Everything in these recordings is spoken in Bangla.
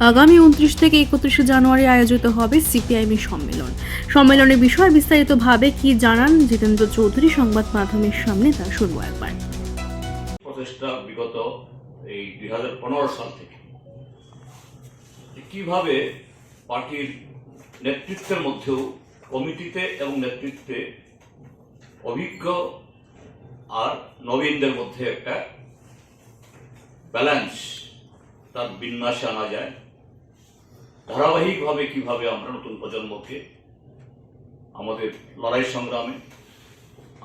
আগামী উনত্রিশ থেকে একত্রিশে জানুয়ারি আয়োজিত হবে সিপিআইএম সম্মেলন। সম্মেলনের বিষয়ে বিস্তারিতভাবে কি জানান জিতেন্দ্র চৌধুরী? সংবাদ মাধ্যমের সামনে তা শুনব একবার। প্রচেষ্টা বিগত এই দুই হাজার পনেরো সাল থেকে। কীভাবে পার্টির নেতৃত্বের মধ্যেও কমিটিতে এবং নেতৃত্বে অভিজ্ঞ আর নবীনদের মধ্যে একটা ব্যালেন্স তার বিন্যাসে আনা যায়। ধারাবাহিকভাবে কীভাবে আমরা নতুন প্রজন্মকে আমাদের লড়াই সংগ্রামে,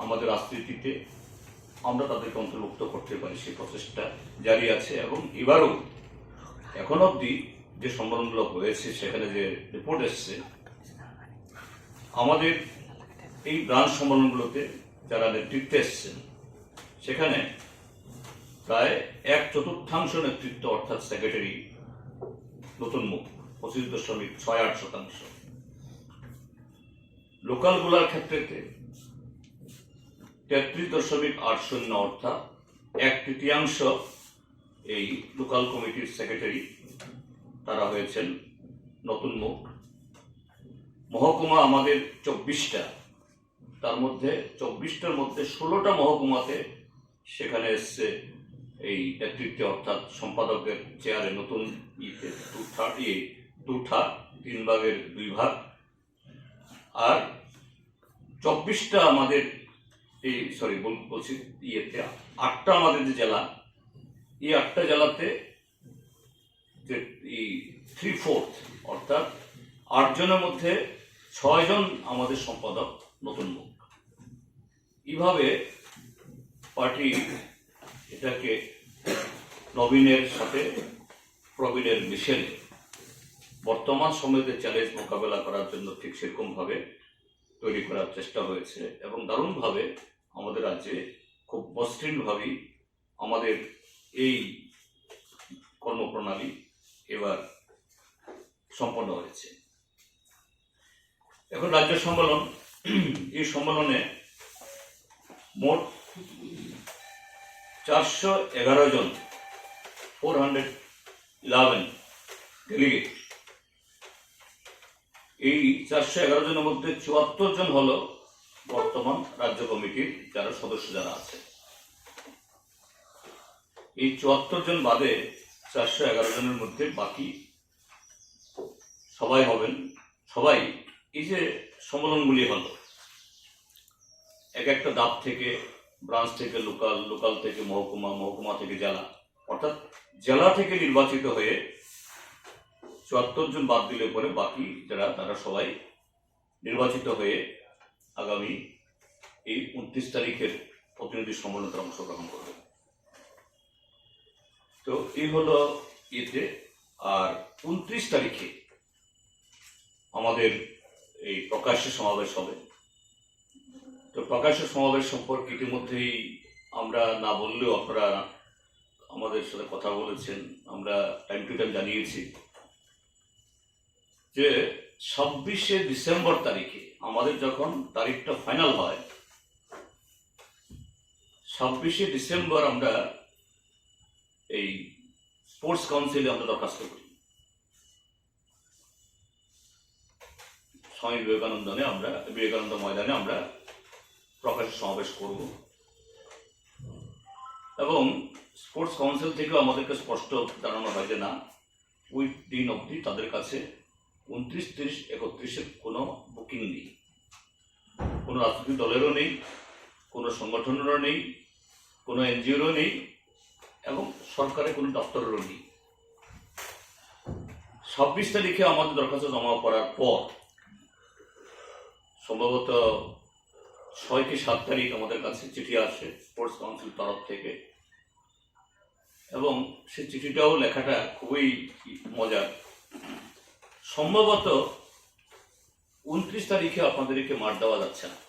আমাদের রাজনীতিতে আমরা তাদেরকে অন্তর্ভুক্ত করতে পারি, সেই প্রচেষ্টা জারি আছে এবং এবারও এখন অবধি যে সম্মেলনগুলো হয়েছে, সেখানে যে রিপোর্ট এসছে, আমাদের এই ব্রাঞ্চ সম্মেলনগুলোতে যারা নেতৃত্বে এসছেন, সেখানে প্রায় এক চতুর্থাংশ নেতৃত্ব, অর্থাৎ সেক্রেটারি নতুন মুখ, পঁচিশ দশমিক ছয় আট শতাংশ। লোকালগুলার ক্ষেত্রেতে তেত্রিশ দশমিক আট শূন্য, অর্থাৎ এক তৃতীয়াংশ এই লোকাল কমিটির সেক্রেটারি তারা হয়েছেন নতুন মুখ। মহকুমা আমাদের চব্বিশটা, তার মধ্যে চব্বিশটার মধ্যে ষোলোটা মহকুমাতে সেখানে এসছে এই নেতৃত্বে অর্থাৎ সম্পাদকের চেয়ারে নতুন ইতে টুঠা ইয়ে টুঠা তিন ভাগের দুই ভাগ। আর চব্বিশটা আমাদের এই সরি বলছি ইয়েতে, আটটা আমাদের যে জেলা, এই আটটা জেলাতে যে এই থ্রি ফোর্থ অর্থাৎ আটজনের মধ্যে ছয়জন আমাদের সম্পাদক, নতুন মুখ। এইভাবে পার্টি এটাকে নবীনের সাথে প্রবীণের মিশেলে বর্তমান সময়তে চ্যালেঞ্জ মোকাবেলা করার জন্য ঠিক সেরকমভাবে তৈরি করার চেষ্টা হয়েছে এবং দারুণভাবে আমাদের রাজ্যে খুব মসৃণভাবেই আমাদের এই কর্মপ্রণালী এবার সম্পন্ন হয়েছে। এখন রাজ্য সম্মেলন, এই সম্মেলনে মোট চারশো এগারো জন ফোর হান্ড্রেড ইলেভেন ডেলিগেট এই চারশো এগারো জনের মধ্যে চুয়াত্তর জন হলো বর্তমান রাজ্য কমিটির যারা সদস্য যারা আছে। এই চুয়াত্তর জন বাদে চারশো এগারো জনের মধ্যে বাকি সবাই হবেন, সবাই এই যে সম্মেলনগুলি হলো, এক একটা দাপ থেকে ব্রাঞ্চ থেকে লোকাল লোকাল থেকে মহকুমা মহকুমা থেকে জেলা। অর্থাৎ জেলা থেকে নির্বাচিত হয়ে চুয়াত্তর জন বাদ দিলে পরে বাকি যারা, তারা সবাই নির্বাচিত হয়ে আগামী এই উনত্রিশ তারিখের প্রতিনিধি সম্মেলনে অংশগ্রহণ করবে। তো এই হলো এতে আর উনত্রিশ তারিখে আমাদের এই প্রকাশ্য সমাবেশ হবে। তো প্রকাশ্য সমাবেশ সম্পর্কে ইতিমধ্যেই আমরা না বললেও আপনারা আমাদের সাথে কথা বলেছেন, আমরা টাইম টু টাইম জানিয়েছি যে ছাব্বিশে ডিসেম্বর তারিখে আমাদের যখন তারিখটা ফাইনাল হয়, ছাব্বিশে ডিসেম্বর আমরা এই স্পোর্টস কাউন্সিলে আমরা দরখাস্ত করি। স্বামী বিবেকানন্দনে আমরা, বিবেকানন্দ ময়দানে আমরা প্রকাশ সমাবেশ করব। এবং স্পোর্টস কাউন্সিল থেকেও আমাদেরকে স্পষ্ট জানানো হয় যে না, ওই দিন অবধি তাদের কাছে উনত্রিশ, তিরিশ, একত্রিশের কোনো বুকিং নেই। কোনো রাজনৈতিক দলেরও নেই, কোনো সংগঠনেরও নেই, কোনো এনজিওরও নেই এবং সরকারের কোনো দপ্তরেরও নেই। ছাব্বিশ তারিখে আমাদের দরখাস্ত জমা করার পর সম্ভবত ছয় কি সাত তারিখ আমাদের কাছে চিঠি আসে স্পোর্টস কাউন্সিল তরফ থেকে। এবং সে চিঠিটাও লেখাটা খুবই মজার। সম্ভবত উনত্রিশ তারিখে আপনাদেরকে মার দেওয়া যাচ্ছে না।